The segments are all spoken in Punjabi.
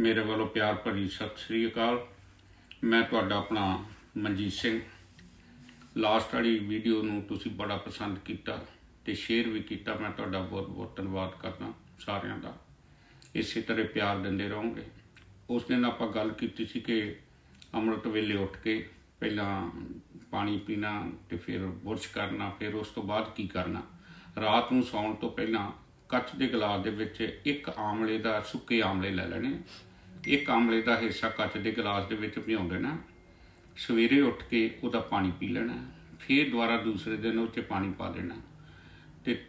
ਮੇਰੇ ਵੱਲੋਂ ਪਿਆਰ ਭਰੀ ਸਤਿ ਸ੍ਰੀ ਅਕਾਲ। ਮੈਂ ਤੁਹਾਡਾ ਆਪਣਾ ਮਨਜੀਤ ਸਿੰਘ। ਲਾਸਟ ਵਾਲੀ ਵੀਡੀਓ ਨੂੰ ਤੁਸੀਂ ਬੜਾ ਪਸੰਦ ਕੀਤਾ ਤੇ ਸ਼ੇਅਰ ਵੀ ਕੀਤਾ। ਮੈਂ ਤੁਹਾਡਾ ਬਹੁਤ ਬਹੁਤ ਧੰਨਵਾਦ ਕਰਦਾ ਸਾਰਿਆਂ ਦਾ। ਇਸੇ ਤਰ੍ਹਾਂ ਪਿਆਰ ਦਿੰਦੇ ਰਹੋਗੇ। ਉਸ ਦਿਨ ਆਪਾਂ ਗੱਲ ਕੀਤੀ ਸੀ ਕਿ ਅੰਮ੍ਰਿਤ ਵੇਲੇ ਉੱਠ ਕੇ ਪਹਿਲਾਂ ਪਾਣੀ ਪੀਣਾ ਤੇ ਫਿਰ ਬੁਰਸ਼ ਕਰਨਾ, ਫਿਰ ਉਸ ਤੋਂ ਬਾਅਦ ਕੀ ਕਰਨਾ। ਰਾਤ ਨੂੰ ਸੌਣ ਤੋਂ ਪਹਿਲਾਂ ਕੱਚ ਦੇ ਗਲਾਸ ਦੇ ਵਿੱਚ ਇੱਕ ਆਮਲੇ ਦਾ, ਸੁੱਕੇ ਆਮਲੇ ਲੈ ਲੈਣੇ। ਇੱਕ ਆਮਲੇ ਦਾ ਹਿੱਸਾ ਕੱਚ ਦੇ ਗਲਾਸ ਦੇ ਵਿੱਚ ਭਿਉਂ ਦੇਣਾ ਸਵੇਰੇ ਉੱਠ ਕੇ ਉਹਦਾ ਪਾਣੀ ਪੀ ਲੈਣਾ। ਫਿਰ ਦੁਬਾਰਾ ਦੂਸਰੇ ਦਿਨ ਉਹ 'ਚ ਪਾਣੀ ਪਾ ਦੇਣਾ। ਤੇ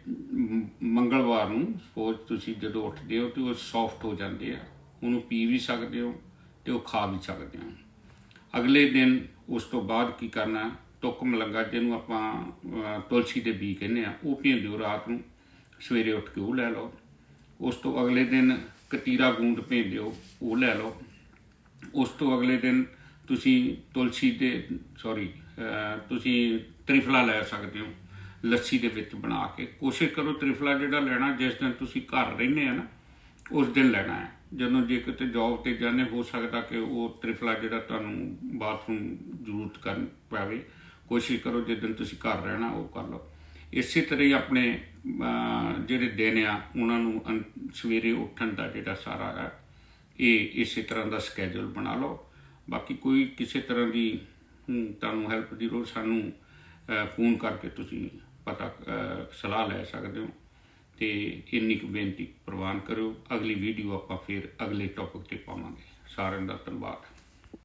ਮੰਗਲਵਾਰ ਨੂੰ ਸਪੋਜ਼ ਤੁਸੀਂ ਜਦੋਂ ਉੱਠਦੇ ਹੋ ਤੇ ਉਹ ਸੌਫਟ ਹੋ ਜਾਂਦੇ ਆ। ਉਹਨੂੰ ਪੀ ਵੀ ਸਕਦੇ ਹੋ ਤੇ ਉਹ ਖਾ ਵੀ ਸਕਦੇ ਹੋ। ਅਗਲੇ ਦਿਨ ਉਸ ਤੋਂ ਬਾਅਦ ਕੀ ਕਰਨਾ? ਤੁਕ ਮਲੰਗਾ ਜਿਹਨੂੰ ਆਪਾਂ ਤੁਲਸੀ ਦੇ ਬੀ ਕਹਿੰਦੇ ਆ, ਉਹ ਪੀਂਦੇ ਹੋ ਰਾਤ ਨੂੰ। ਸਵੇਰੇ ਉੱਠ ਕੇ ਉਹ ਲੈ ਲਓ। ਉਸ ਤੋਂ ਅਗਲੇ ਦਿਨ ਕਤੀਰਾ ਗੂੰਦ ਭੇਜ ਦਿਓ, ਉਹ ਲੈ ਲਓ। ਉਸ ਤੋਂ ਅਗਲੇ ਦਿਨ ਤੁਸੀਂ ਤੁਲਸੀ ਦੇ ਸੌਰੀ ਤੁਸੀਂ ਤ੍ਰਿਫਲਾ ਲੈ ਸਕਦੇ ਹੋ, ਲੱਸੀ ਦੇ ਵਿੱਚ ਬਣਾ ਕੇ। ਕੋਸ਼ਿਸ਼ ਕਰੋ ਤ੍ਰਿਫਲਾ ਜਿਹੜਾ ਲੈਣਾ, ਜਿਸ ਦਿਨ ਤੁਸੀਂ ਘਰ ਰਹਿੰਦੇ ਆ ਨਾ, ਉਸ ਦਿਨ ਲੈਣਾ ਹੈ। ਜਦੋਂ ਜੇ ਕਿਤੇ ਜੌਬ ਤੇ ਜਾਂਦੇ, ਹੋ ਸਕਦਾ ਕਿ ਉਹ ਤ੍ਰਿਫਲਾ ਜਿਹੜਾ ਤੁਹਾਨੂੰ ਬਾਥਰੂਮ ਜ਼ਰੂਰਤ ਕਰਨ ਪਵੇ। ਕੋਸ਼ਿਸ਼ ਕਰੋ ਜਿਸ ਦਿਨ ਤੁਸੀਂ ਘਰ ਰਹਿਣਾ, ਉਹ ਕਰ ਲਓ। ਇਸੇ ਤਰ੍ਹਾਂ ਹੀ ਆਪਣੇ ਜਿਹੜੇ ਦਿਨ ਆ, ਉਹਨਾਂ ਨੂੰ ਅਨ- ਸਵੇਰੇ ਉੱਠਣ ਦਾ ਜਿਹੜਾ ਸਾਰਾ ਹੈ, ਇਹ ਇਸੇ ਤਰ੍ਹਾਂ ਦਾ ਸਕੇਜੂਲ ਬਣਾ ਲਓ। ਬਾਕੀ ਕੋਈ ਕਿਸੇ ਤਰ੍ਹਾਂ ਦੀ ਤੁਹਾਨੂੰ ਹੈਲਪ ਦੀ ਲੋੜ, ਸਾਨੂੰ ਫੋਨ ਕਰਕੇ ਤੁਸੀਂ ਪਤਾ ਸਲਾਹ ਲੈ ਸਕਦੇ ਹੋ। ਤੇ ਇੰਨੀ ਕੁ ਬੇਨਤੀ ਪ੍ਰਵਾਨ ਕਰਿਓ। ਅਗਲੀ ਵੀਡੀਓ ਆਪਾਂ ਫਿਰ ਅਗਲੇ ਟੌਪਿਕ ਤੇ ਪਾਵਾਂਗੇ। ਸਾਰਿਆਂ ਦਾ ਧੰਨਵਾਦ।